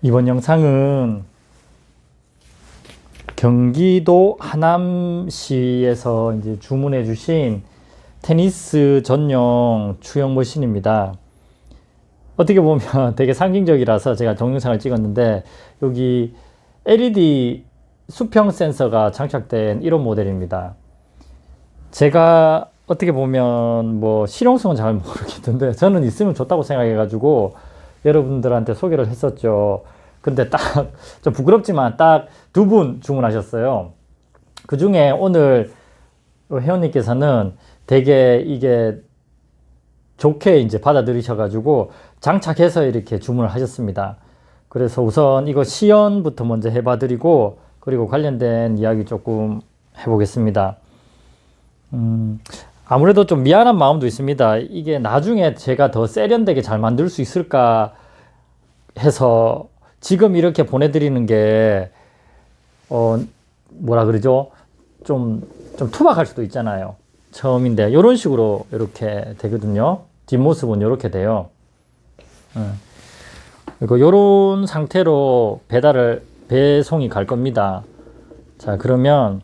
이번 영상은 경기도 하남시에서 이제 주문해 주신 테니스 전용 추영 머신입니다. 어떻게 보면 되게 상징적이라서 제가 동영상을 찍었는데 여기 LED 수평 센서가 장착된 1호 모델입니다. 제가 어떻게 보면 뭐 실용성은 잘 모르겠는데 저는 있으면 좋다고 생각해 가지고 여러분들한테 소개를 했었죠. 근데 딱 좀 부끄럽지만 딱 두 분 주문하셨어요. 그 중에 오늘 회원님께서는 되게 이게 좋게 이제 받아들이셔가지고 장착해서 이렇게 주문을 하셨습니다. 그래서 우선 이거 시연부터 먼저 해봐드리고 그리고 관련된 이야기 조금 해보겠습니다. 음, 아무래도 좀 미안한 마음도 있습니다. 이게 나중에 제가 더 세련되게 잘 만들 수 있을까 해서 지금 이렇게 보내드리는 게, 어, 뭐라 그러죠? 좀, 좀 투박할 수도 있잖아요. 처음인데, 이런 식으로 이렇게 되거든요. 뒷모습은 이렇게 돼요. 음. 그리고 이런 상태로 배달을, 배송이 갈 겁니다. 자, 그러면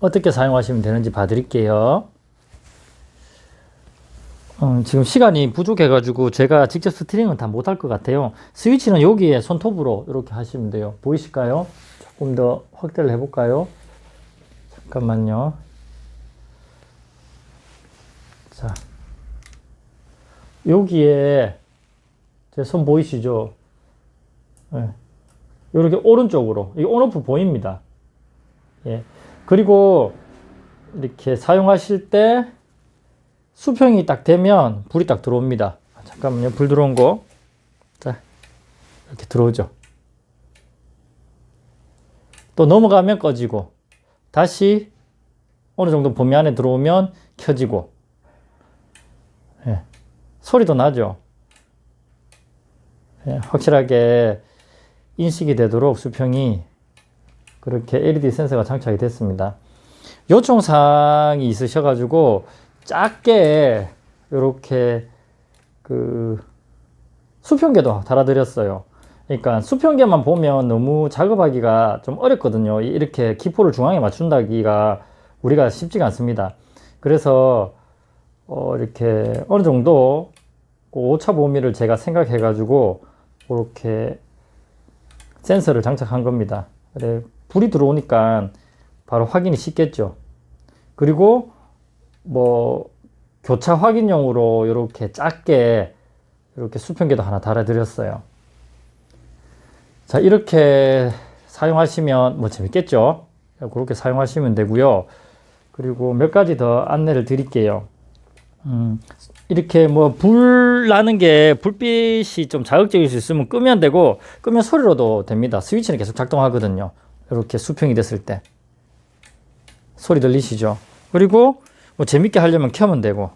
어떻게 사용하시면 되는지 봐드릴게요. 음, 지금 시간이 부족해가지고 제가 직접 스트링은 다 못할 것 같아요. 스위치는 여기에 손톱으로 이렇게 하시면 돼요. 보이실까요? 조금 더 확대를 해볼까요? 잠깐만요. 자, 여기에 제 손 보이시죠? 네. 이렇게 오른쪽으로 이 온오프 보입니다. 예. 그리고 이렇게 사용하실 때 수평이 딱 되면 불이 딱 들어옵니다. 잠깐만요. 불 들어온 거. 자, 이렇게 들어오죠. 또 넘어가면 꺼지고, 다시 어느 정도 범위 안에 들어오면 켜지고, 예. 소리도 나죠. 예, 확실하게 인식이 되도록 수평이 그렇게 LED 센서가 장착이 됐습니다. 요청사항이 있으셔가지고 작게 이렇게 그 수평계도 달아드렸어요. 그러니까 수평계만 보면 너무 작업하기가 좀 어렵거든요. 이렇게 기포를 중앙에 맞춘다기가 우리가 쉽지가 않습니다. 그래서 어 이렇게 어느 정도 그 오차 범위를 제가 생각해 가지고 이렇게 센서를 장착한 겁니다. 그래 불이 들어오니까 바로 확인이 쉽겠죠. 그리고 뭐 교차 확인용으로 이렇게 작게 이렇게 수평계도 하나 달아드렸어요. 자 이렇게 사용하시면 뭐 재밌겠죠. 그렇게 사용하시면 되고요. 그리고 몇 가지 더 안내를 드릴게요. 음, 이렇게 뭐 불 나는 게 불빛이 좀 자극적일 수 있으면 끄면 되고 끄면 소리로도 됩니다. 스위치는 계속 작동하거든요. 이렇게 수평이 됐을 때 소리 들리시죠? 그리고 뭐 재밌게 하려면 켜면 되고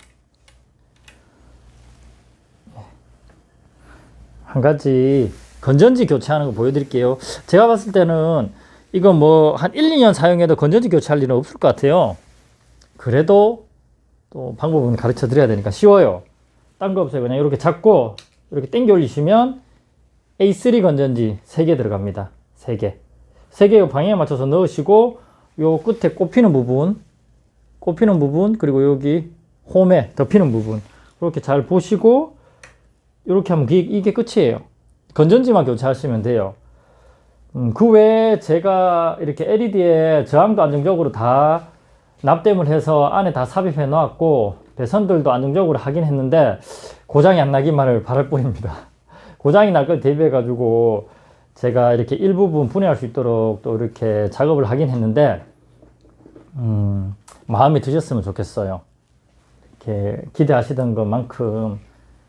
한 가지 건전지 교체하는 거 보여드릴게요. 제가 봤을 때는 이거 뭐 한 1, 2년 사용해도 건전지 교체할 일은 없을 것 같아요. 그래도 또 방법은 가르쳐 드려야 되니까 쉬워요. 딴 거 없어요. 그냥 이렇게 잡고 이렇게 당겨 올리시면 A3 건전지 3개 들어갑니다. 3개. 3개 방향에 맞춰서 넣으시고 요 끝에 꼽히는 부분 꼽히는 부분 그리고 여기 홈에 덮이는 부분 이렇게 잘 보시고 이렇게 하면 이게 끝이에요. 건전지만 교체하시면 돼요. 음, 그 외에 제가 이렇게 LED에 저항도 안정적으로 다 납땜을 해서 안에 다 삽입해 놓았고 배선들도 안정적으로 하긴 했는데 고장이 안 나기만을 바랄 뿐입니다. 고장이 날 걸 대비해 가지고 제가 이렇게 일부분 분해할 수 있도록 또 이렇게 작업을 하긴 했는데 음, 마음에 드셨으면 좋겠어요. 이렇게 기대하시던 것만큼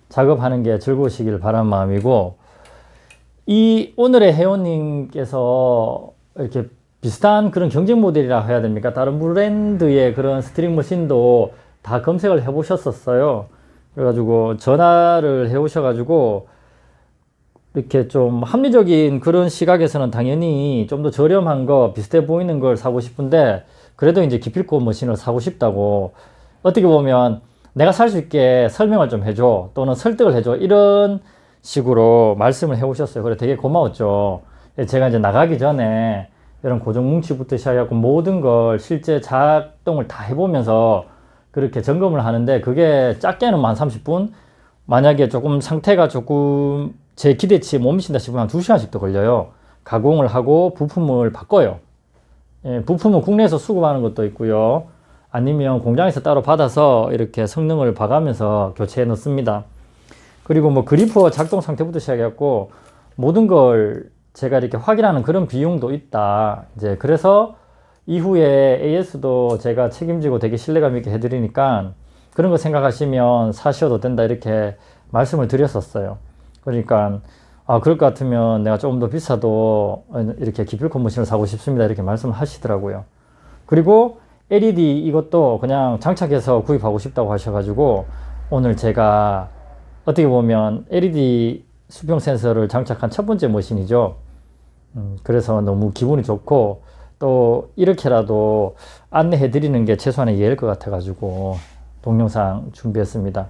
작업하는 게 즐거우시길 바라는 마음이고 이 오늘의 회원님께서 이렇게 비슷한 그런 경쟁 모델이라 해야 됩니까? 다른 브랜드의 그런 스트링 머신도 다 검색을 해 보셨었어요. 그래가지고 전화를 해 오셔가지고 이렇게 좀 합리적인 그런 시각에서는 당연히 좀 더 저렴한 거 비슷해 보이는 걸 사고 싶은데 그래도 이제 기필코 머신을 사고 싶다고 어떻게 보면 내가 살 수 있게 설명을 좀 해줘 또는 설득을 해줘 이런 식으로 말씀을 해 오셨어요. 그래 되게 고마웠죠. 예, 제가 이제 나가기 전에 이런 고정 뭉치부터 시작해갖고 모든 걸 실제 작동을 다 해보면서 그렇게 점검을 하는데 그게 작게는 한 30분 만약에 조금 상태가 조금 제 기대치에 못 미친다 싶으면 한 2시간씩도 걸려요. 가공을 하고 부품을 바꿔요. 예, 부품은 국내에서 수급하는 것도 있고요. 아니면 공장에서 따로 받아서 이렇게 성능을 봐가면서 교체해 놓습니다. 그리고 뭐 그리퍼 작동 상태부터 시작해갖고 모든 걸 제가 이렇게 확인하는 그런 비용도 있다. 이제 그래서 이후에 AS도 제가 책임지고 되게 신뢰감 있게 해드리니까 그런 거 생각하시면 사셔도 된다 이렇게 말씀을 드렸었어요. 그러니까 아 그럴 것 같으면 내가 조금 더 비싸도 이렇게 기필코 머신을 사고 싶습니다 이렇게 말씀을 하시더라고요. 그리고 LED 이것도 그냥 장착해서 구입하고 싶다고 하셔가지고 오늘 제가 어떻게 보면 LED 수평 센서를 장착한 첫 번째 머신이죠. 음, 그래서 너무 기분이 좋고 또 이렇게라도 안내해 드리는 게 최소한의 예일 것 같아 가지고 동영상 준비했습니다.